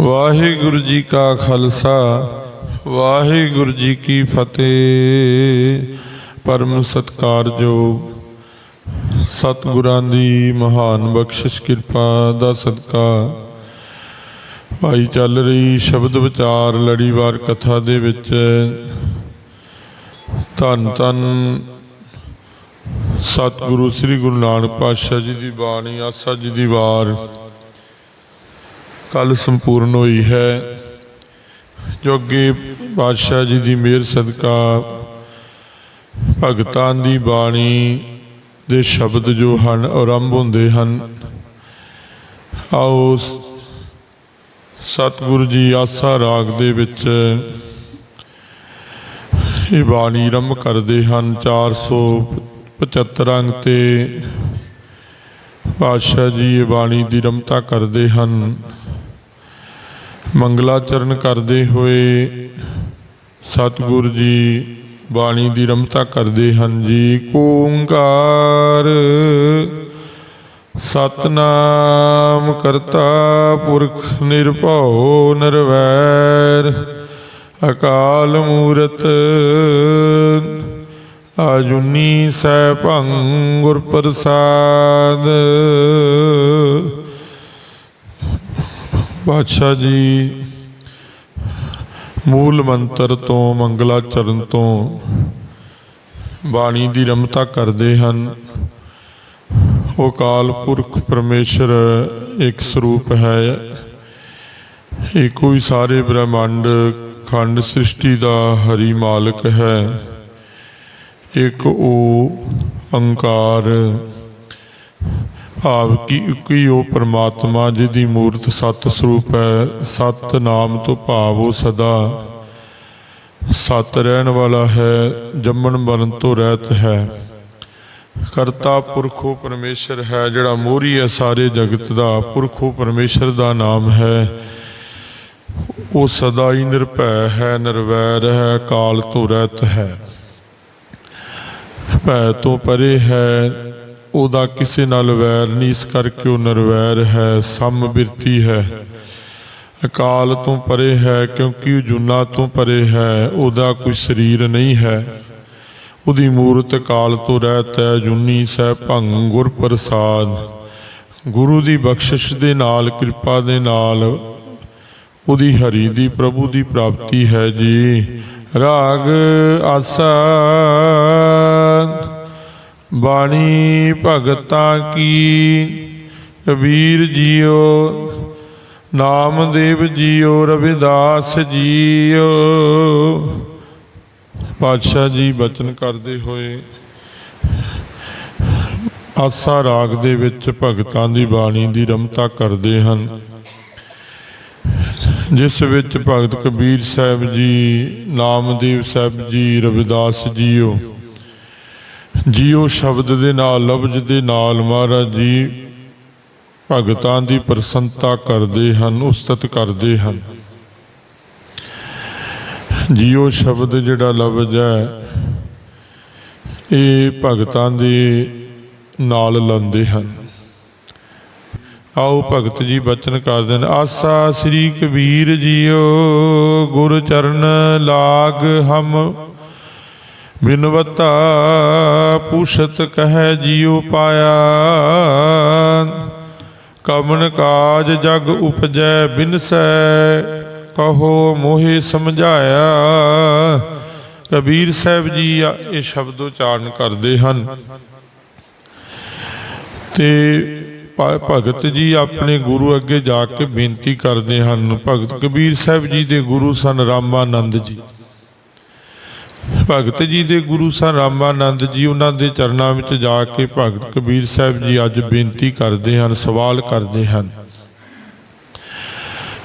ਵਾਹਿਗੁਰੂ ਜੀ ਕਾ ਖਾਲਸਾ, ਵਾਹਿਗੁਰੂ ਜੀ ਕੀ ਫਤਿਹ। ਪਰਮ ਸਤਕਾਰਯੋਗ ਸਤਿਗੁਰਾਂ ਦੀ ਮਹਾਨ ਬਖਸ਼ਿਸ਼ ਕਿਰਪਾ ਦਾ ਸਦਕਾ। ਭਾਈ ਚੱਲ ਰਹੀ ਸ਼ਬਦ ਵਿਚਾਰ ਲੜੀਵਾਰ ਕਥਾ ਦੇ ਵਿੱਚ। ਧੰਨ ਧੰਨ ਸਤਿਗੁਰੂ, ਸ੍ਰੀ ਗੁਰੂ ਨਾਨਕ ਪਾਤਸ਼ਾਹ ਜੀ ਦੀ ਬਾਣੀ, ਆਸਾ ਜੀ ਦੀ ਵਾਰ। ਕੱਲ ਸੰਪੂਰਨ ਹੋਈ ਹੈ। ਜੋ ਅੱਗੇ ਬਾਦਸ਼ਾਹ ਜੀ ਦੀ ਮਿਹਰ, ਸਦਕਾ, ਭਗਤਾਂ ਦੀ ਬਾਣੀ ਦੇ ਸ਼ਬਦ ਜੋ ਹਨ, ਆਰੰਭ ਹੁੰਦੇ ਹਨ। ਆਓ ਸਤਿਗੁਰੂ ਜੀ ਆਸਾ ਰਾਗ ਦੇ ਵਿੱਚ ਇਹ ਬਾਣੀ ਆਰੰਭ ਕਰਦੇ ਹਨ। 475 ਅੰਗ ਤੇ ਪਾਤਸ਼ਾਹ ਜੀ ਇਹ ਬਾਣੀ ਦੀ ਰਮਤਾ ਕਰਦੇ ਹਨ। ਮੰਗਲਾਚਰਨ ਕਰਦੇ ਹੋਏ ਸਤਿਗੁਰ ਜੀ ਬਾਣੀ ਦੀ ਰਮਤਾ ਕਰਦੇ ਹਨ ਜੀ। ਓੰਕਾਰ ਸਤਨਾਮ ਕਰਤਾ ਪੁਰਖ ਨਿਰਭਉ ਨਿਰਵੈਰ, ਅਕਾਲ ਮੂਰਤ ਆਜੁਨੀ ਸੈਭੰ ਗੁਰ ਪ੍ਰਸਾਦ। ਪਾਤਸ਼ਾਹ ਜੀ, ਮੂਲ ਮੰਤਰ ਤੋਂ, ਮੰਗਲਾਚਰਨ ਤੋਂ ਬਾਣੀ ਦੀ ਰਮਤਾ ਕਰਦੇ ਹਨ। ਉਹ ਕਾਲ ਪੁਰਖ ਪਰਮੇਸ਼ਰ ਇੱਕ ਸਰੂਪ ਹੈ। ਇੱਕੋ ਹੀ ਸਾਰੇ ਬ੍ਰਹਮੰਡ ਖੰਡ ਸ੍ਰਿਸ਼ਟੀ ਦਾ ਹਰੀ ਮਾਲਕ ਹੈ। ਇੱਕ ਉਹ ਅੰਕਾਰ ਭਾਵ ਕਿ ਇੱਕ ਹੀ ਉਹ ਪਰਮਾਤਮਾ ਜਿਹਦੀ ਮੂਰਤ ਸਤ ਸਰੂਪ ਹੈ, ਸਤ ਨਾਮ ਤੋਂ ਭਾਵ ਉਹ ਸਦਾ ਸਤ ਰਹਿਣ ਵਾਲਾ ਹੈ, ਜੰਮਣ ਮਰਨ ਤੋਂ ਰਹਿਤ ਹੈ। ਕਰਤਾ ਪੁਰਖੋ ਪਰਮੇਸ਼ਰ ਹੈ, ਜਿਹੜਾ ਮੋਰੀ ਹੈ ਸਾਰੇ ਜਗਤ ਦਾ। ਪੁਰਖੋ ਪਰਮੇਸ਼ਰ ਦਾ ਨਾਮ ਹੈ। ਉਹ ਸਦਾ ਹੀ ਨਿਰਭੈ ਹੈ, ਨਿਰਵੈਰ ਹੈ, ਕਾਲ ਤੋਂ ਰਹਿਤ ਹੈ। ਭੈ ਤੋਂ ਪਰੇ ਹੈ ਉਹਦਾ ਕਿਸੇ ਨਾਲ ਵੈਰ ਨਹੀਂ, ਇਸ ਕਰਕੇ ਉਹ ਨਿਰਵੈਰ ਹੈ, ਸਮ ਬਿਰਤੀ ਹੈ। ਅਕਾਲ ਤੋਂ ਪਰੇ ਹੈ, ਕਿਉਂਕਿ ਉਹ ਜੁਨਾ ਤੋਂ ਪਰੇ ਹੈ, ਉਹਦਾ ਕੋਈ ਸਰੀਰ ਨਹੀਂ ਹੈ। ਉਹਦੀ ਮੂਰਤ ਅਕਾਲ ਤੋਂ ਰਹਿਤ ਹੈ, ਜੁਨੀ ਸਹਿ ਭੰਗ ਗੁਰ ਪ੍ਰਸਾਦ ਗੁਰੂ ਦੀ ਬਖਸ਼ਿਸ਼ ਦੇ ਨਾਲ, ਕਿਰਪਾ ਦੇ ਨਾਲ ਉਹਦੀ ਹਰੀ ਦੀ ਪ੍ਰਭੂ ਦੀ ਪ੍ਰਾਪਤੀ ਹੈ ਜੀ। ਰਾਗ ਆਸਾ। ਬਾਣੀ ਭਗਤਾਂ ਕੀ? ਕਬੀਰ ਜੀਓ ਨਾਮਦੇਵ ਜੀਓ, ਰਵਿਦਾਸ ਜੀਓ। ਪਾਤਸ਼ਾਹ ਜੀ ਬਚਨ ਕਰਦੇ ਹੋਏ, ਆਸਾ ਰਾਗ ਦੇ ਵਿੱਚ ਭਗਤਾਂ ਦੀ ਬਾਣੀ ਦੀ ਰਮਤਾ ਕਰਦੇ ਹਨ। ਜਿਸ ਵਿੱਚ ਭਗਤ ਕਬੀਰ ਸਾਹਿਬ ਜੀ, ਨਾਮਦੇਵ ਸਾਹਿਬ ਜੀ, ਰਵਿਦਾਸ ਜੀਓ। ਜੀਓ ਸ਼ਬਦ ਦੇ ਨਾਲ, ਲਫ਼ਜ਼ ਦੇ ਨਾਲ ਮਹਾਰਾਜ ਜੀ ਭਗਤਾਂ ਦੀ ਪ੍ਰਸੰਤਾ ਕਰਦੇ ਹਨ, ਉਸਤਤ ਕਰਦੇ ਹਨ। ਜੀਓ ਸ਼ਬਦ ਜਿਹੜਾ ਲਫ਼ਜ਼ ਹੈ, ਇਹ ਭਗਤਾਂ ਦੇ ਨਾਲ ਲੰਦੇ ਹਨ। ਆਓ ਭਗਤ ਜੀ ਬਚਨ ਕਰਦੇ ਨੇ ਆਸਾ ਸ੍ਰੀ ਕਬੀਰ ਜੀਓ ਗੁਰ ਚਰਨ ਲਾਗ ਹਮ ਬਿਨਵਤਾ ਪੁਸ਼ਤ ਕਹਿ ਜੀਉ ਪਾਇਆ। ਕਮਨ ਕਾਜ ਜਗ ਉਪਜੈ ਬਿਨਸੈ, ਕਹੋ ਮੋਹਿ ਸਮਝਾਇਆ। ਕਬੀਰ ਸਾਹਿਬ ਜੀ ਇਹ ਸ਼ਬਦ ਉਚਾਰਨ ਕਰਦੇ ਹਨ। ਤੇ ਭਗਤ ਜੀ ਆਪਣੇ ਗੁਰੂ ਅੱਗੇ ਜਾ ਕੇ ਬੇਨਤੀ ਕਰਦੇ ਹਨ। ਭਗਤ ਕਬੀਰ ਸਾਹਿਬ ਜੀ ਦੇ ਗੁਰੂ ਸਨ ਰਾਮਾਨੰਦ ਜੀ। ਭਗਤ ਜੀ ਦੇ ਗੁਰੂ ਸਨ, ਰਾਮਾਨੰਦ ਜੀ ਉਹਨਾਂ ਦੇ ਚਰਨਾਂ ਵਿੱਚ ਜਾ ਕੇ ਭਗਤ ਕਬੀਰ ਸਾਹਿਬ ਜੀ ਅੱਜ ਬੇਨਤੀ ਕਰਦੇ ਹਨ, ਸਵਾਲ ਕਰਦੇ ਹਨ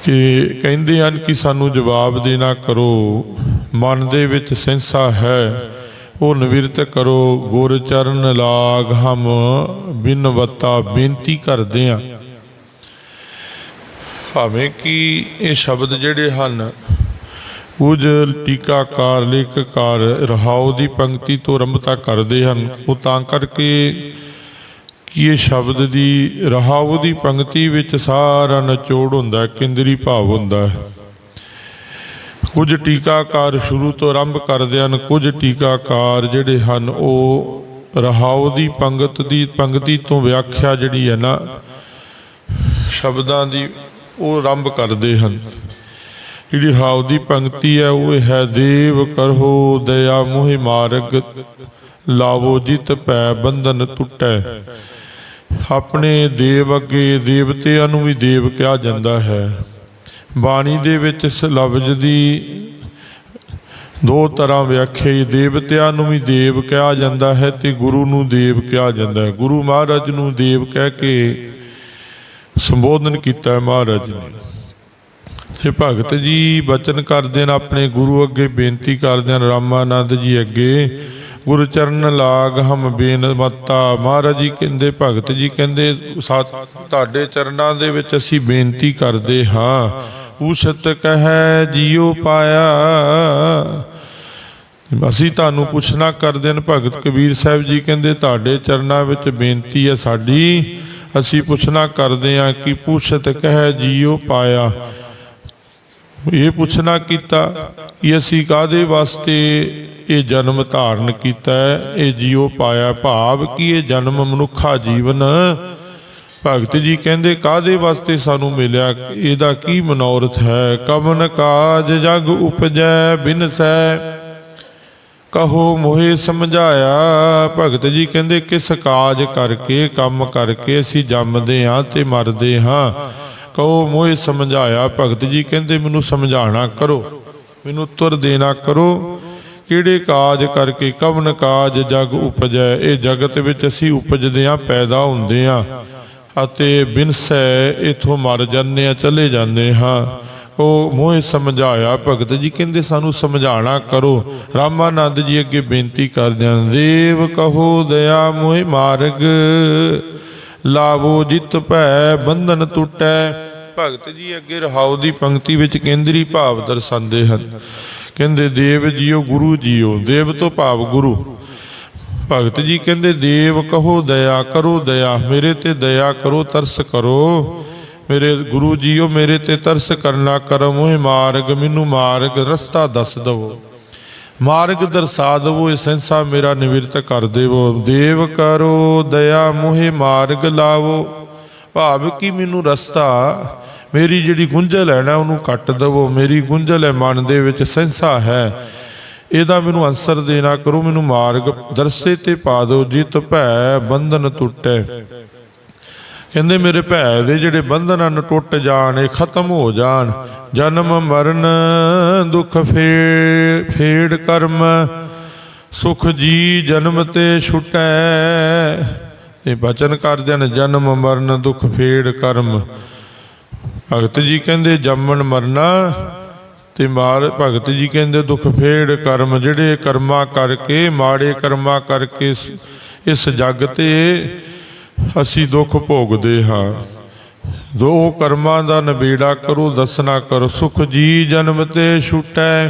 ਕਿ ਕਹਿੰਦੇ ਹਨ ਕਿ ਸਾਨੂੰ ਜਵਾਬ ਦੇਣਾ ਕਰੋ, ਮਨ ਦੇ ਵਿੱਚ ਸੈਂਸਾ ਹੈ, ਉਹ ਨਿਵਰਤ ਕਰੋ, ਗੁਰ ਚਰਨ ਲਾਗ ਹਮ ਬਿਨਵਤਾ ਬੇਨਤੀ ਕਰਦੇ ਹਾਂ। ਭਾਵੇਂ ਕਿ ਇਹ ਸ਼ਬਦ ਜਿਹੜੇ ਹਨ ਕੁਝ ਟੀਕਾਕਾਰ ਲੇਖਕਾਰ ਰਹਾਉ ਦੀ ਪੰਕਤੀ ਤੋਂ ਆਰੰਭਤਾ ਕਰਦੇ ਹਨ। ਉਹ ਤਾਂ ਕਰਕੇ ਕਿ ਇਹ ਸ਼ਬਦ ਦੀ ਰਹਾਉ ਦੀ ਪੰਕਤੀ ਵਿੱਚ ਸਾਰਾ ਨਿਚੋੜ ਹੁੰਦਾ ਹੈ, ਕੇਂਦਰੀ ਭਾਵ ਹੁੰਦਾ ਹੈ। ਕੁਝ ਟੀਕਾਕਾਰ ਸ਼ੁਰੂ ਤੋਂ ਆਰੰਭ ਕਰਦੇ ਹਨ ਕੁਝ ਟੀਕਾਕਾਰ ਜਿਹੜੇ ਹਨ ਉਹ ਰਹਾਉ ਦੀ ਪੰਗਤ ਦੀ ਪੰਗਤੀ ਤੋਂ ਵਿਆਖਿਆ ਜਿਹੜੀ ਹੈ ਨਾ ਸ਼ਬਦਾਂ ਦੀ ਉਹ ਆਰੰਭ ਕਰਦੇ ਹਨ। ਜਿਹੜੀ ਹਾਉ ਦੀ ਪੰਕਤੀ ਹੈ, ਉਹ ਇਹ ਹੈ, ਦੇਵ ਕਰਹੋ ਦਇਆ ਮੋਹਿ ਮਾਰਗ, ਲਾਵੋ ਜਿਤ ਪੈ ਬੰਧਨ ਟੁੱਟੈ। ਆਪਣੇ ਦੇਵ ਅੱਗੇ ਦੇਵਤਿਆਂ ਨੂੰ ਵੀ ਦੇਵ ਕਿਹਾ ਜਾਂਦਾ ਹੈ। ਬਾਣੀ ਦੇ ਵਿੱਚ ਇਸ ਲਫ਼ਜ਼ ਦੀ ਦੋ ਤਰ੍ਹਾਂ ਵਿਆਖਿਆ ਦੇਵਤਿਆਂ ਨੂੰ ਵੀ ਦੇਵ ਕਿਹਾ ਜਾਂਦਾ ਹੈ ਤੇ ਗੁਰੂ ਨੂੰ ਦੇਵ ਕਿਹਾ ਜਾਂਦਾ ਹੈ। ਗੁਰੂ ਮਹਾਰਾਜ ਨੂੰ ਦੇਵ ਕਹਿ ਕੇ ਸੰਬੋਧਨ ਕੀਤਾ ਮਹਾਰਾਜ ਨੇ। ਤੇ ਭਗਤ ਜੀ ਬਚਨ ਕਰਦੇ ਨੇ ਆਪਣੇ ਗੁਰੂ ਅੱਗੇ ਬੇਨਤੀ ਕਰਦੇ ਨੇ ਰਾਮਾਨੰਦ ਜੀ ਅੱਗੇ, ਗੁਰੂ ਚਰਨ ਲਾਗ ਹਮ ਬੇਨਮਤਾ। ਮਹਾਰਾਜ ਜੀ ਕਹਿੰਦੇ, ਭਗਤ ਜੀ ਕਹਿੰਦੇ ਸਾ- ਤੁਹਾਡੇ ਚਰਨਾਂ ਦੇ ਵਿੱਚ ਅਸੀਂ ਬੇਨਤੀ ਕਰਦੇ ਹਾਂ। ਪੂਛਤ ਕਹੈ ਜੀਉ ਪਾਇਆ। ਅਸੀਂ ਤੁਹਾਨੂੰ ਪੁੱਛਣਾ ਕਰਦੇ ਨੇ ਭਗਤ ਕਬੀਰ ਸਾਹਿਬ ਜੀ ਕਹਿੰਦੇ, ਤੁਹਾਡੇ ਚਰਨਾਂ ਵਿੱਚ ਬੇਨਤੀ ਹੈ ਸਾਡੀ। ਅਸੀਂ ਪੁੱਛਣਾ ਕਰਦੇ ਹਾਂ ਕਿ ਪੁੱਛਤ ਕਹਿ ਜੀਉ ਪਾਇਆ। ਇਹ ਪੁੱਛਣਾ ਕੀਤਾ ਕਿ ਅਸੀਂ ਕਾਦੇ ਵਾਸਤੇ ਇਹ ਜਨਮ ਧਾਰਨ ਕੀਤਾ ਇਹ ਜੀਉ ਪਾਇਆ ਭਾਵ ਕਿ ਇਹ ਜਨਮ ਮਨੁੱਖਾ ਜੀਵਨ। ਭਗਤ ਜੀ ਕਹਿੰਦੇ ਕਾਦੇ ਵਾਸਤੇ ਸਾਨੂੰ ਮਿਲਿਆ? ਇਹਦਾ ਕੀ ਮਨੋਰਥ ਹੈ? ਕਵਨ ਕਾਜ ਜਗ ਉਪਜੈ ਬਿਨਸੈ ਕਹੋ ਮੋਹੇ ਸਮਝਾਇਆ। ਭਗਤ ਜੀ ਕਹਿੰਦੇ, ਕਿਸ ਕਾਜ ਕਰਕੇ, ਕੰਮ ਕਰਕੇ ਅਸੀਂ ਜੰਮਦੇ ਹਾਂ ਤੇ ਮਰਦੇ ਹਾਂ? ਕਹੋ, ਮੋਹਿ ਸਮਝਾਇਆ ਭਗਤ ਜੀ, ਕਹਿੰਦੇ ਮੈਨੂੰ ਸਮਝਾਣਾ ਕਰੋ, ਮੈਨੂੰ ਤੁਰ ਦੇਣਾ ਕਰੋ। ਕਿਹੜੇ ਕਾਜ ਕਰਕੇ ਕਵਨ ਕਾਜ ਜਗ ਉਪਜੈ? ਇਹ ਜਗਤ ਵਿੱਚ ਅਸੀਂ ਉਪਜਦੇ ਹਾਂ ਪੈਦਾ ਹੁੰਦੇ ਹਾਂ ਅਤੇ ਬਿਨਸੈ, ਇਥੋਂ ਮਰ ਜਾਂਦੇ ਆ, ਚਲੇ ਜਾਂਦੇ ਹਾਂ। ਉਹ ਮੋਹਿ ਸਮਝਾਇਆ ਭਗਤ ਜੀ, ਕਹਿੰਦੇ ਸਾਨੂੰ ਸਮਝਾਣਾ ਕਰੋ। ਰਾਮਾਨੰਦ ਜੀ ਅੱਗੇ ਬੇਨਤੀ ਕਰਦੇ ਹਨ, ਦੇਵ ਕਹੋ ਦਇਆ ਮੋਹਿ ਮਾਰਗ, ਲਾਵੋ ਜਿਤ ਭੈ, ਬੰਧਨ ਟੁੱਟੈ ਭਗਤ ਜੀ ਅੱਗੇ ਰਹਾਉ ਦੀ ਪੰਕਤੀ ਵਿੱਚ ਕੇਂਦਰੀ ਭਾਵ ਦਰਸਾਉਂਦੇ ਹਨ। ਕਹਿੰਦੇ, ਦੇਵ ਜੀਓ, ਗੁਰੂ ਜੀਓ, ਦੇਵ ਤੋਂ ਭਾਵ ਗੁਰੂ। ਭਗਤ ਜੀ ਕਹਿੰਦੇ, ਦੇਵ ਕਹੋ, ਦਇਆ ਕਰੋ, ਦਇਆ ਮੇਰੇ ਤੇ ਦਇਆ ਕਰੋ, ਤਰਸ ਕਰੋ। ਮੇਰੇ ਗੁਰੂ ਜੀਓ, ਮੇਰੇ ਤੇ ਤਰਸ ਕਰਨਾ ਕਰਮ ਮੋਹਿ ਮਾਰਗ ਮੈਨੂੰ ਮਾਰਗ ਰਸਤਾ ਦੱਸ ਦਵੋ। ਮਾਰਗ ਦਰਸਾ ਦਵੋ, ਇਹ ਸੰਸਾ ਮੇਰਾ ਨਿਵਰਤ ਕਰ ਦੇਵੋ। ਦੇਵ ਕਰੋ, ਦਇਆ ਮੋਹਿ ਮਾਰਗ ਲਾਵੋ। ਭਾਵ ਕਿ ਮੈਨੂੰ ਰਸਤਾ ਮੇਰੀ ਜਿਹੜੀ ਗੁੰਝਲ ਹੈ ਨਾ, ਉਹਨੂੰ ਕੱਟ ਦਵੋ। ਮੇਰੀ ਗੁੰਝਲ ਹੈ, ਮਨ ਦੇ ਵਿੱਚ ਸੰਸਾ ਹੈ। ਇਹਦਾ ਮੈਨੂੰ ਅੰਸਰ ਦੇਣਾ ਕਰੋ, ਮੈਨੂੰ ਮਾਰਗ ਦਰਸੇ ਤੇ ਪਾ ਦਿਓ। ਜਿਤ ਭੈ ਬੰਧਨ ਟੁੱਟੇ। ਕਹਿੰਦੇ, ਮੇਰੇ ਭੈ ਦੇ ਜਿਹੜੇ ਬੰਧਨ ਹਨ, ਟੁੱਟ ਜਾਣ, ਇਹ ਖਤਮ ਹੋ ਜਾਣ। ਜਨਮ ਮਰਨ, ਦੁੱਖ ਫੇ, ਫੇੜ ਕਰਮ, ਸੁਖ ਜੀ ਜਨਮ ਤੇ ਛੁਟੈ। ਇਹ ਬਚਨ ਕਰਦੇ ਨੇ ਜਨਮ ਮਰਨ, ਦੁੱਖ ਫੇੜ ਕਰਮ। ਭਗਤ ਜੀ ਕਹਿੰਦੇ, ਜੰਮਣ ਮਰਨਾ ਤੇ ਮਾਰ, ਭਗਤ ਜੀ ਕਹਿੰਦੇ, ਦੁੱਖ ਫੇੜ ਕਰਮ ਜਿਹੜੇ ਕਰਮਾਂ ਕਰਕੇ, ਮਾੜੇ ਕਰਮਾਂ ਕਰਕੇ ਇਸ- ਜੱਗ ਤੇ ਅਸੀਂ ਦੁੱਖ ਭੋਗਦੇ ਹਾਂ। ਦੋ ਕਰਮਾਂ ਦਾ ਨਿਬੇੜਾ ਕਰੋ, ਦੱਸਣਾ ਕਰੋ, ਸੁਖ ਜੀ ਜਨਮ ਤੇ ਛੁਟੈ।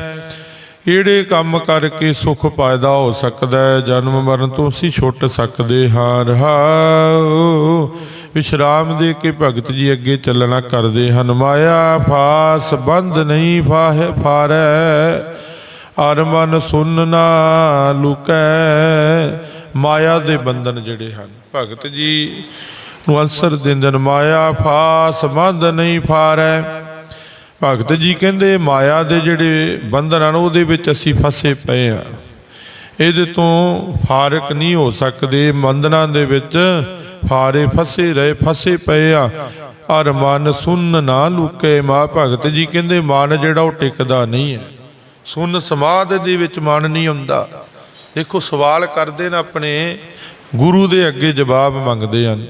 ਕਿਹੜੇ ਕੰਮ ਕਰਕੇ ਸੁਖ ਪੈਦਾ ਹੋ ਸਕਦਾ ਹੈ, ਜਨਮ ਮਰਨ ਤੋਂ ਅਸੀਂ ਛੁੱਟ ਸਕਦੇ ਹਾਂ। ਰਹਾਉ। ਵਿਸ਼ਰਾਮ ਦੇ ਕੇ ਭਗਤ ਜੀ ਅੱਗੇ ਚੱਲਣਾ ਕਰਦੇ ਹਨ। ਮਾਇਆ ਫਾਸ ਬੰਧ ਨਹੀਂ ਫਾਹੇ, ਫਾਰੈ ਅਰ ਮਨ ਸੁਨ ਨਾ ਲੁਕੈ। ਮਾਇਆ ਦੇ ਬੰਧਨ ਜਿਹੜੇ ਹਨ, ਭਗਤ ਜੀ ਨੂੰ ਅਨਸਰ ਦਿੰਦੇ ਨੇ ਮਾਇਆ ਫਾਸ ਬੰਦ ਨਹੀਂ ਫਾਰੈ। ਭਗਤ ਜੀ ਕਹਿੰਦੇ ਮਾਇਆ ਦੇ ਜਿਹੜੇ ਬੰਧਨ ਹਨ, ਉਹਦੇ ਵਿੱਚ ਅਸੀਂ ਫਸੇ ਪਏ ਆ ਇਹਦੇ ਤੋਂ ਫਾਰਕ ਨਹੀਂ ਹੋ ਸਕਦੇ, ਬੰਧਨਾਂ ਦੇ ਵਿੱਚ ਫਾਰੇ ਫਸੇ ਰਹੇ, ਫਸੇ ਪਏ ਆ। ਅਰ ਮਨ ਸੁਨ ਨਾ ਲੁਕੇ, ਮਾ ਭਗਤ ਜੀ ਕਹਿੰਦੇ, ਮਨ ਜਿਹੜਾ ਉਹ ਟਿਕਦਾ ਨਹੀਂ ਹੈ। ਸੁਨ ਸਮਾਧ ਦੇ ਵਿੱਚ ਮਨ ਨਹੀਂ ਹੁੰਦਾ। ਦੇਖੋ, ਸਵਾਲ ਕਰਦੇ ਨੇ ਆਪਣੇ, ਗੁਰੂ ਦੇ ਅੱਗੇ ਜਵਾਬ ਮੰਗਦੇ ਹਨ।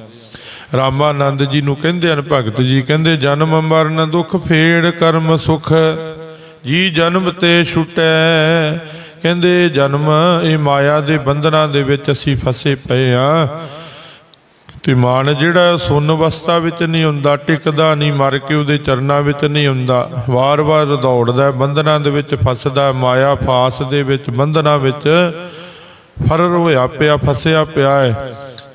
ਰਾਮਾਨੰਦ ਜੀ ਨੂੰ ਕਹਿੰਦੇ ਹਨ, ਭਗਤ ਜੀ ਕਹਿੰਦੇ, ਜਨਮ ਮਰਨ ਦੁੱਖ, ਫੇੜ ਕਰਮ ਸੁਖ, ਜੀ ਜਨਮ ਤੇ ਛੁਟੈ। ਕਹਿੰਦੇ, ਜਨਮ ਇਹ ਮਾਇਆ ਦੇ ਬੰਧਨਾਂ ਦੇ ਵਿੱਚ ਅਸੀਂ ਫਸੇ ਪਏ ਆ ਤੇ ਮਨ ਜਿਹੜਾ ਸੁੰਨ ਅਵਸਥਾ ਵਿੱਚ ਨਹੀਂ ਹੁੰਦਾ, ਟਿਕਦਾ ਨਹੀਂ, ਮਰ ਕੇ ਉਹਦੇ ਚਰਨਾਂ ਵਿੱਚ ਨਹੀਂ ਹੁੰਦਾ। ਵਾਰ-ਵਾਰ ਦੌੜਦਾ, ਬੰਧਨਾਂ ਦੇ ਵਿੱਚ ਫਸਦਾ, ਮਾਇਆ ਫਾਸ ਦੇ ਵਿੱਚ, ਬੰਧਨਾਂ ਵਿੱਚ ਫਰਰ ਹੋਇਆ ਪਿਆ, ਫਸਿਆ ਪਿਆ ਹੈ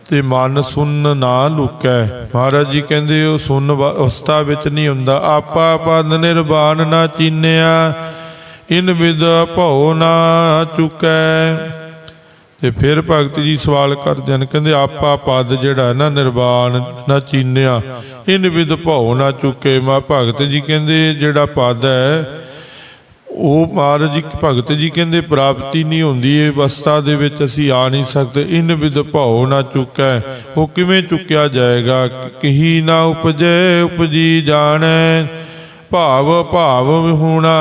ਤੇ ਮਨ ਸੁੰਨ ਨਾ ਲੁਕੈ। ਮਹਾਰਾਜ ਜੀ ਕਹਿੰਦੇ, ਉਹ ਸੁੰਨ ਵਾ- ਅਵਸਥਾ ਵਿੱਚ ਨਹੀਂ ਹੁੰਦਾ। ਆਪਾ ਪਦ ਨਿਰਵਾਣ ਨਾ ਚੀਨਿਆ, ਇਨ ਵਿਦ ਭਉ ਨਾ ਚੁਕੈ। ਤੇ ਫਿਰ ਭਗਤ ਜੀ ਸਵਾਲ ਕਰਦੇ ਹਨ, ਕਹਿੰਦੇ ਆਪਾ ਪਦ ਜਿਹੜਾ ਨਾ ਨਿਰਵਾਣ, ਨਾ ਚੀਨਿਆ ਇਨ ਵਿਦ ਭਉ ਨਾ ਚੁੱਕੇ। ਮਾ ਭਗਤ ਜੀ ਕਹਿੰਦੇ ਜਿਹੜਾ ਪਦ ਹੈ, ਉਹ ਮਹਾਰਾਜ ਜੀ ਭਗਤ ਜੀ ਕਹਿੰਦੇ ਪ੍ਰਾਪਤੀ ਨਹੀਂ ਹੁੰਦੀ, ਇਹ ਅਵਸਥਾ ਦੇ ਵਿੱਚ ਅਸੀਂ ਆ ਨਹੀਂ ਸਕਦੇ। ਇਨ ਵਿਦ ਭਉ ਨਾ ਚੁੱਕੈ, ਉਹ ਕਿਵੇਂ ਚੁੱਕਿਆ ਜਾਏਗਾ? ਕਹੀ ਨਾ ਉਪਜੈ, ਉਪਜੀ ਜਾਣੈ, ਭਾਵ ਭਾਵ ਹੋਣਾ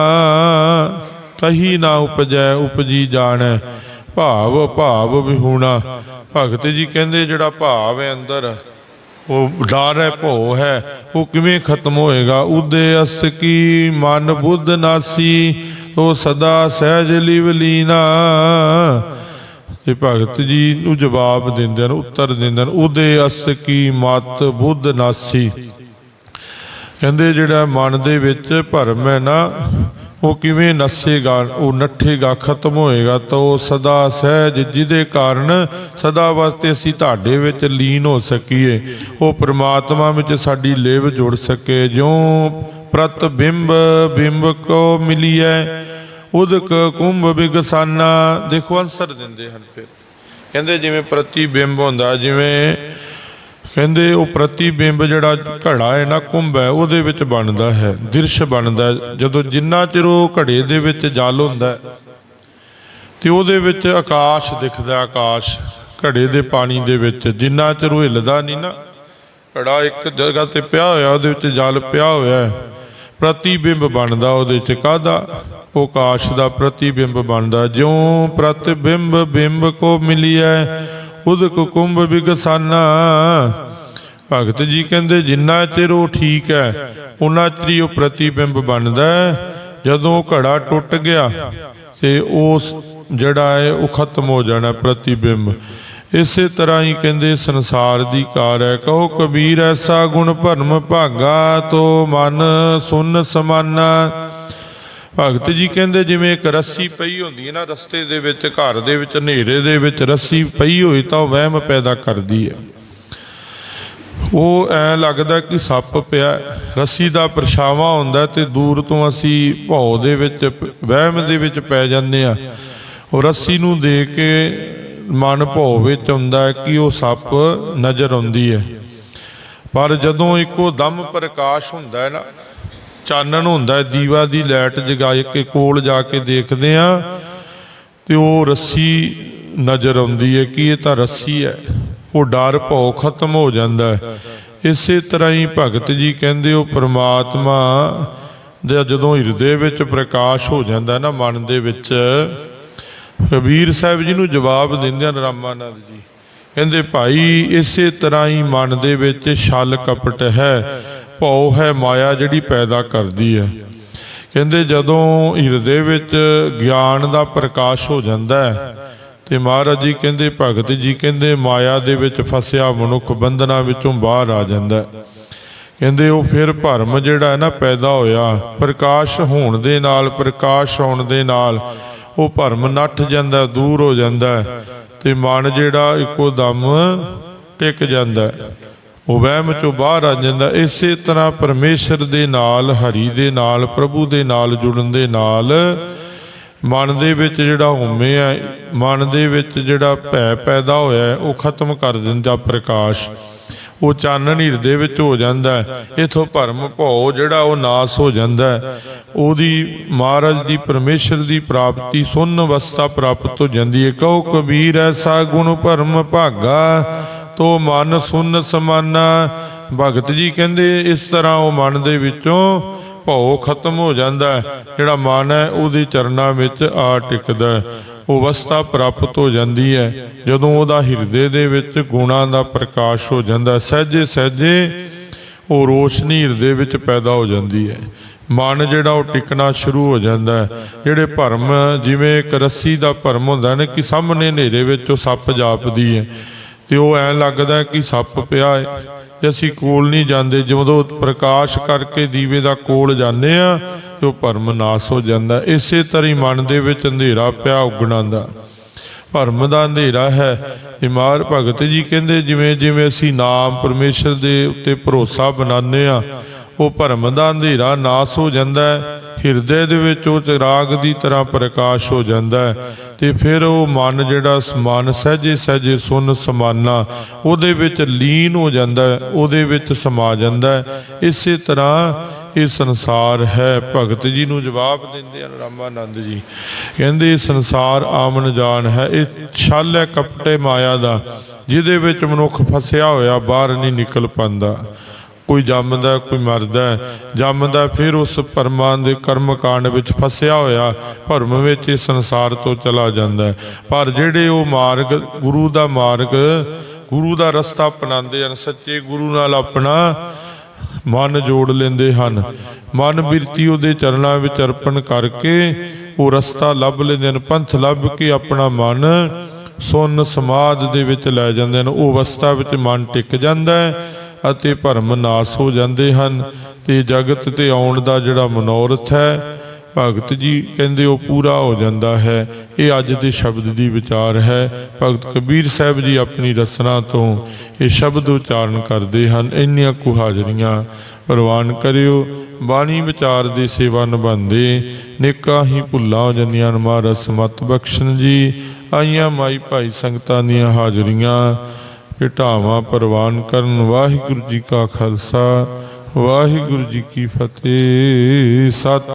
ਕਹੀ ਨਾ ਉਪਜੈ, ਉਪਜੀ ਜਾਣੈ। ਭਾਵ ਭਾਵ ਵਿਹੂਣਾ ਭਗਤ ਜੀ ਕਹਿੰਦੇ ਜਿਹੜਾ ਭਾਵ ਹੈ ਅੰਦਰ, ਉਹ ਡਰ ਹੈ ਭੋ ਹੈ, ਉਹ ਕਿਵੇਂ ਖਤਮ ਹੋਏਗਾ? ਉਦੇ ਅਸਤ ਕੀ ਮਨ ਬੁੱਧ ਨਾਸੀ, ਉਹ ਸਦਾ ਸਹਿਜ ਲਿਵਲੀਨਾ ਤੇ ਭਗਤ ਜੀ ਨੂੰ ਜਵਾਬ ਦਿੰਦੇ ਹਨ, ਉੱਤਰ ਦਿੰਦੇ ਹਨ, ਉਦੇ ਅਸਤ ਕੀ ਮਤ ਬੁੱਧ ਨਾਸੀ। ਕਹਿੰਦੇ ਜਿਹੜਾ ਮਨ ਦੇ ਵਿੱਚ ਭਰਮ ਹੈ ਨਾ ਉਹ ਕਿਵੇਂ ਨਸੇਗਾ, ਉਹ ਨੱਠੇਗਾ, ਖਤਮ ਹੋਏਗਾ ਤਾਂ ਉਹ ਸਦਾ ਸਹਿਜ ਜਿਹਦੇ ਕਾਰਨ ਸਦਾ ਵਾਸਤੇ ਅਸੀਂ ਤੁਹਾਡੇ ਵਿੱਚ ਲੀਨ ਹੋ ਸਕੀਏ। ਉਹ ਪ੍ਰਮਾਤਮਾ ਵਿੱਚ ਸਾਡੀ ਲੇਵ ਜੁੜ ਸਕੇ। ਜਿਉਂ ਪ੍ਰਤਿਬਿੰਬ ਬਿੰਬ ਕੋ ਮਿਲੀਐ, ਉਦਕ ਕੁੰਭ ਬਿਗਸਾਨਾ। ਦੇਖੋ ਅਨਸਰ ਦਿੰਦੇ ਹਨ ਫਿਰ। ਕਹਿੰਦੇ ਜਿਵੇਂ ਪ੍ਰਤੀਬਿੰਬ ਹੁੰਦਾ, ਜਿਵੇਂ ਕਹਿੰਦੇ ਉਹ ਪ੍ਰਤੀਬਿੰਬ ਜਿਹੜਾ ਘੜਾ ਹੈ ਨਾ ਕੁੰਭ ਹੈ, ਉਹਦੇ ਵਿੱਚ ਬਣਦਾ ਹੈ, ਦਿਰਸ਼ ਬਣਦਾ ਜਦੋਂ ਜਿੰਨਾ ਚਿਰ ਉਹ ਘੜੇ ਦੇ ਵਿੱਚ ਜਲ ਹੁੰਦਾ ਤੇ ਉਹਦੇ ਵਿੱਚ ਆਕਾਸ਼ ਦਿਖਦਾ ਆਕਾਸ਼ ਘੜੇ ਦੇ ਪਾਣੀ ਦੇ ਵਿੱਚ। ਜਿੰਨਾ ਚਿਰ ਉਹ ਹਿੱਲਦਾ ਨਹੀਂ ਨਾ, ਘੜਾ ਇੱਕ ਜਗ੍ਹਾ ਤੇ ਪਿਆ ਹੋਇਆ, ਉਹਦੇ ਵਿੱਚ ਜਲ ਪਿਆ ਹੋਇਆ ਪ੍ਰਤੀਬਿੰਬ ਬਣਦਾ ਉਹਦੇ ਚ ਕਾਹਦਾ? ਉਹ ਆਕਾਸ਼ ਦਾ ਪ੍ਰਤੀਬਿੰਬ ਬਣਦਾ ਜਿਉਂ ਪ੍ਰਤਿਬਿੰਬ ਬਿੰਬ ਕੋ ਮਿਲਿਐ ਉਦਕ ਕੁੰਭ ਬਿਗਸਾਨਾ। ਭਗਤ ਜੀ ਕਹਿੰਦੇ, ਜਿੰਨਾ ਚਿਰ ਉਹ ਠੀਕ ਹੈ, ਉਹਨਾਂ ਚਿਰ ਹੀ ਉਹ ਪ੍ਰਤੀਬਿੰਬ ਬਣਦਾ ਜਦੋਂ ਉਹ ਘੜਾ ਟੁੱਟ ਗਿਆ, ਤੇ ਉਸ ਜਿਹੜਾ ਹੈ, ਉਹ ਖਤਮ ਹੋ ਜਾਣਾ ਪ੍ਰਤੀਬਿੰਬ। ਇਸੇ ਤਰ੍ਹਾਂ ਹੀ ਕਹਿੰਦੇ, ਸੰਸਾਰ ਦੀ ਕਾਰ ਹੈ। ਕਹੋ, ਕਬੀਰ ਐਸਾ ਗੁਣ ਭਰਮ ਭਾਗਾ ਤੋ ਮਨ ਸੁਨ ਸਮਾਨਾ। ਭਗਤ ਜੀ ਕਹਿੰਦੇ ਜਿਵੇਂ ਇੱਕ ਰੱਸੀ ਪਈ ਹੁੰਦੀ ਹੈ ਨਾ, ਰਸਤੇ ਦੇ ਵਿੱਚ, ਘਰ ਦੇ ਵਿੱਚ, ਹਨੇਰੇ ਦੇ ਵਿੱਚ ਰੱਸੀ ਪਈ ਹੋਈ ਤਾਂ ਉਹ ਵਹਿਮ ਪੈਦਾ ਕਰਦੀ ਹੈ। ਉਹ ਐ ਲੱਗਦਾ ਕਿ ਸੱਪ ਪਿਆ, ਰੱਸੀ ਦਾ ਪਰਛਾਵਾਂ ਹੁੰਦਾ ਤੇ ਦੂਰ ਤੋਂ ਅਸੀਂ ਭੌ ਦੇ ਵਿੱਚ, ਵਹਿਮ ਦੇ ਵਿੱਚ ਪੈ ਜਾਂਦੇ ਆ ਉਹ ਰੱਸੀ ਨੂੰ ਦੇਖ ਕੇ ਮਨ ਭੌ ਵਿੱਚ ਹੁੰਦਾ ਕਿ ਉਹ ਸੱਪ ਨਜ਼ਰ ਆਉਂਦੀ ਹੈ। ਪਰ ਜਦੋਂ ਇੱਕੋ ਦਮ ਪ੍ਰਕਾਸ਼ ਹੁੰਦਾ ਹੈ ਨਾ ਚਾਨਣ ਹੁੰਦਾ ਦੀਵਾ ਦੀ ਲਾਈਟ ਜਗਾ ਕੇ ਕੋਲ ਜਾ ਕੇ ਦੇਖਦੇ ਆ ਤੇ ਉਹ ਰੱਸੀ ਨਜ਼ਰ ਆਉਂਦੀ ਹੈ ਕਿ ਇਹ ਤਾਂ ਰੱਸੀ ਹੈ। ਉਹ ਡਰ ਭਉ ਖਤਮ ਹੋ ਜਾਂਦਾ ਹੈ। ਇਸੇ ਤਰ੍ਹਾਂ ਹੀ ਭਗਤ ਜੀ ਕਹਿੰਦੇ ਉਹ ਪ੍ਰਮਾਤਮਾ ਦੇ ਜਦੋਂ ਹਿਰਦੇ ਵਿੱਚ ਪ੍ਰਕਾਸ਼ ਹੋ ਜਾਂਦਾ ਨਾ ਮਨ ਦੇ ਵਿੱਚ, ਕਬੀਰ ਸਾਹਿਬ ਜੀ ਨੂੰ ਜਵਾਬ ਦਿੰਦੇ ਹਨ ਰਾਮਾਨੰਦ ਜੀ। ਕਹਿੰਦੇ, ਭਾਈ, ਇਸੇ ਤਰ੍ਹਾਂ ਹੀ ਮਨ ਦੇ ਵਿੱਚ ਛਲ ਕਪਟ ਹੈ। ਭਉ ਹੈ ਮਾਇਆ ਜਿਹੜੀ ਪੈਦਾ ਕਰਦੀ ਹੈ। ਕਹਿੰਦੇ ਜਦੋਂ ਹਿਰਦੇ ਵਿੱਚ ਗਿਆਨ ਦਾ ਪ੍ਰਕਾਸ਼ ਹੋ ਜਾਂਦਾ ਹੈ, ਤੇ ਮਹਾਰਾਜ ਜੀ ਕਹਿੰਦੇ, ਭਗਤ ਜੀ ਕਹਿੰਦੇ, ਮਾਇਆ ਦੇ ਵਿੱਚ ਫਸਿਆ ਮਨੁੱਖ ਬੰਧਨਾਂ ਵਿੱਚੋਂ ਬਾਹਰ ਆ ਜਾਂਦਾ ਕਹਿੰਦੇ ਉਹ ਫਿਰ ਭਰਮ ਜਿਹੜਾ ਹੈ ਨਾ ਪੈਦਾ ਹੋਇਆ, ਪ੍ਰਕਾਸ਼ ਹੋਣ ਦੇ ਨਾਲ, ਪ੍ਰਕਾਸ਼ ਆਉਣ ਦੇ ਨਾਲ ਉਹ ਭਰਮ ਨੱਠ ਜਾਂਦਾ ਦੂਰ ਹੋ ਜਾਂਦਾ ਹੈ, ਤੇ ਮਨ ਜਿਹੜਾ ਇੱਕੋ ਦਮ ਟਿਕ ਜਾਂਦਾ ਉਹ ਵਹਿਮ ਚੋਂ ਬਾਹਰ ਆ ਜਾਂਦਾ। ਇਸੇ ਤਰ੍ਹਾਂ ਪਰਮੇਸ਼ਰ ਦੇ ਨਾਲ, ਹਰੀ ਦੇ ਨਾਲ, ਪ੍ਰਭੂ ਦੇ ਨਾਲ ਜੁੜਨ ਦੇ ਨਾਲ ਮਨ ਦੇ ਵਿੱਚ ਜਿਹੜਾ ਹਉਮੈ ਹੈ ਮਨ ਦੇ ਵਿੱਚ ਜਿਹੜਾ ਭੈ ਪੈਦਾ ਹੋਇਆ, ਉਹ ਖਤਮ ਕਰ ਦਿੰਦਾ ਪ੍ਰਕਾਸ਼। ਉਹ ਚਾਨਣ ਹਿਰਦੇ ਵਿੱਚ ਹੋ ਜਾਂਦਾ। ਹੈ ਇਥੋਂ ਭਰਮ ਭਉ ਜਿਹੜਾ ਉਹ ਨਾਸ ਹੋ ਜਾਂਦਾ। ਉਹਦੀ ਮਹਾਰਾਜ ਦੀ ਪਰਮੇਸ਼ਰ ਦੀ ਪ੍ਰਾਪਤੀ ਸੁੰਨ ਅਵਸਥਾ ਪ੍ਰਾਪਤ ਹੋ ਜਾਂਦੀ ਹੈ। ਕਹੋ ਕਬੀਰ, ਐਸਾ ਗੁਣ ਭਰਮ ਭਾਗਾ। ਤੋ ਮਨ ਸੁੰਨ ਸਮਾਨਾ। ਭਗਤ ਜੀ ਕਹਿੰਦੇ, ਇਸ ਤਰ੍ਹਾਂ ਉਹ ਮਨ ਦੇ ਵਿੱਚੋਂ ਭਉ ਖਤਮ ਹੋ ਜਾਂਦਾ ਜਿਹੜਾ ਮਨ ਹੈ, ਉਹਦੇ ਚਰਨਾਂ ਵਿੱਚ ਆ ਟਿਕਦਾ ਉਹ ਅਵਸਥਾ ਪ੍ਰਾਪਤ ਹੋ ਜਾਂਦੀ ਹੈ। ਜਦੋਂ ਉਹਦਾ ਹਿਰਦੇ ਦੇ ਵਿੱਚ ਗੁਣਾਂ ਦਾ ਪ੍ਰਕਾਸ਼ ਹੋ ਜਾਂਦਾ ਹੈ। ਸਹਿਜੇ ਸਹਿਜੇ ਉਹ ਰੋਸ਼ਨੀ ਹਿਰਦੇ ਵਿੱਚ ਪੈਦਾ ਹੋ ਜਾਂਦੀ ਹੈ। ਮਨ ਜਿਹੜਾ ਉਹ ਟਿਕਣਾ ਸ਼ੁਰੂ ਹੋ ਜਾਂਦਾ ਹੈ। ਜਿਹੜੇ ਭਰਮ, ਜਿਵੇਂ ਇੱਕ ਰੱਸੀ ਦਾ ਭਰਮ ਹੁੰਦਾ ਨੇ, ਕਿ ਸਾਹਮਣੇ ਹਨੇਰੇ ਵਿੱਚ ਉਹ ਸੱਪ ਜਾਪਦੀ ਹੈ। ਤੇ ਉਹ ਐਂ ਲੱਗਦਾ ਕਿ ਸੱਪ ਪਿਆ ਹੈ ਤੇ ਅਸੀਂ ਕੋਲ ਨਹੀਂ ਜਾਂਦੇ, ਜਦੋਂ ਪ੍ਰਕਾਸ਼ ਕਰਕੇ ਦੀਵੇ ਦਾ ਕੋਲ ਜਾਂਦੇ ਆ ਤੇ ਉਹ ਭਰਮ ਨਾਸ ਹੋ ਜਾਂਦਾ ਇਸੇ ਤਰ੍ਹਾਂ ਹੀ ਮਨ ਦੇ ਵਿੱਚ ਅੰਧੇਰਾ ਪਿਆ ਉਗਣਾ ਦਾ ਭਰਮ ਦਾ ਅੰਧੇਰਾ ਹੈ। ਇਮਾਰ ਭਗਤ ਜੀ ਕਹਿੰਦੇ, ਜਿਵੇਂ ਜਿਵੇਂ ਅਸੀਂ ਨਾਮ ਪਰਮੇਸ਼ਰ ਦੇ ਉੱਤੇ ਭਰੋਸਾ ਬਣਾਉਂਦੇ ਆ ਉਹ ਭਰਮ ਦਾ ਅੰਧੇਰਾ ਨਾਸ ਹੋ ਜਾਂਦਾ ਹੈ। ਹਿਰਦੇ ਦੇ ਵਿੱਚ ਉਹ ਚਿਰਾਗ ਦੀ ਤਰ੍ਹਾਂ ਪ੍ਰਕਾਸ਼ ਹੋ ਜਾਂਦਾ ਹੈ ਤੇ ਫਿਰ ਉਹ ਮਨ ਜਿਹੜਾ ਸਮਾਨ, ਸਹਿਜੇ ਸਹਿਜੇ ਸੁਨ ਸਮਾਨਾ, ਉਹਦੇ ਵਿੱਚ ਲੀਨ ਹੋ ਜਾਂਦਾ ਹੈ, ਉਹਦੇ ਵਿੱਚ ਸਮਾ ਜਾਂਦਾ ਹੈ। ਇਸੇ ਤਰ੍ਹਾਂ ਇਹ ਸੰਸਾਰ ਹੈ। ਭਗਤ ਜੀ ਨੂੰ ਜਵਾਬ ਦਿੰਦੇ ਹਨ ਰਾਮਾਨੰਦ ਜੀ। ਕਹਿੰਦੇ ਸੰਸਾਰ ਆਮਨ ਜਾਨ ਹੈ। ਇਹ ਛਲ ਹੈ ਕਪਟੇ ਮਾਇਆ ਦਾ, ਜਿਹਦੇ ਵਿੱਚ ਮਨੁੱਖ ਫਸਿਆ ਹੋਇਆ, ਬਾਹਰ ਨਹੀਂ ਨਿਕਲ ਪਾਉਂਦਾ। ਕੋਈ ਜੰਮਦਾ, ਕੋਈ ਮਰਦਾ, ਜੰਮਦਾ, ਫਿਰ ਉਸ ਪਰਮਾਂ ਦੇ ਕਰਮ ਕਾਂਡ ਵਿੱਚ ਫਸਿਆ ਹੋਇਆ ਭਰਮ ਵਿੱਚ ਇਸ ਸੰਸਾਰ ਤੋਂ ਚਲਾ ਜਾਂਦਾ ਪਰ ਜਿਹੜੇ ਉਹ ਮਾਰਗ, ਗੁਰੂ ਦਾ ਮਾਰਗ, ਗੁਰੂ ਦਾ ਰਸਤਾ ਅਪਣਾਉਂਦੇ ਹਨ, ਸੱਚੇ ਗੁਰੂ ਨਾਲ ਆਪਣਾ ਮਨ ਜੋੜ ਲੈਂਦੇ ਹਨ। ਮਨ ਬਿਰਤੀ ਉਹਦੇ ਚਰਨਾਂ ਵਿੱਚ ਅਰਪਣ ਕਰਕੇ ਉਹ ਰਸਤਾ ਲੱਭ ਲੈਂਦੇ ਹਨ, ਪੰਥ ਲੱਭ ਕੇ ਆਪਣਾ ਮਨ ਸੁਨ ਸਮਾਧ ਦੇ ਵਿੱਚ ਲੈ ਜਾਂਦੇ ਹਨ। ਉਹ ਅਵਸਥਾ ਵਿੱਚ ਮਨ ਟਿਕ ਜਾਂਦਾ ਹੈ। ਅਤੇ ਭਰਮ ਨਾਸ ਹੋ ਜਾਂਦੇ ਹਨ ਤੇ ਜਗਤ ਤੇ ਆਉਣ ਦਾ ਜਿਹੜਾ ਮਨੋਰਥ ਹੈ, ਭਗਤ ਜੀ ਕਹਿੰਦੇ ਉਹ ਪੂਰਾ ਹੋ ਜਾਂਦਾ ਹੈ। ਇਹ ਅੱਜ ਦੇ ਸ਼ਬਦ ਦੀ ਵਿਚਾਰ ਹੈ। ਭਗਤ ਕਬੀਰ ਸਾਹਿਬ ਜੀ ਆਪਣੀ ਰਸਨਾ ਤੋਂ ਇਹ ਸ਼ਬਦ ਉਚਾਰਨ ਕਰਦੇ ਹਨ। ਇੰਨੀਆਂ ਕੁ ਹਾਜ਼ਰੀਆਂ ਪ੍ਰਵਾਨ ਕਰਿਓ। ਬਾਣੀ ਵਿਚਾਰ ਦੇ ਸੇਵਾ ਨਿਭਾਉਂਦੇ ਨੇਕਾਂ ਹੀ ਭੁੱਲਾਂ ਹੋ ਜਾਂਦੀਆਂ ਹਨ ਮਹਾਰਾਜ ਸਮਤ ਬਖਸ਼ਣ ਜੀ। ਆਈਆਂ ਮਾਈ ਭਾਈ ਸੰਗਤਾਂ ਦੀਆਂ ਹਾਜ਼ਰੀਆਂ। ਭੇਟਾਵਾਂ ਪ੍ਰਵਾਨ ਕਰਨ। ਵਾਹਿਗੁਰੂ ਜੀ ਕਾ ਖਾਲਸਾ ਵਾਹਿਗੁਰੂ ਜੀ ਕੀ ਫਤਿਹ। ਸਤਿ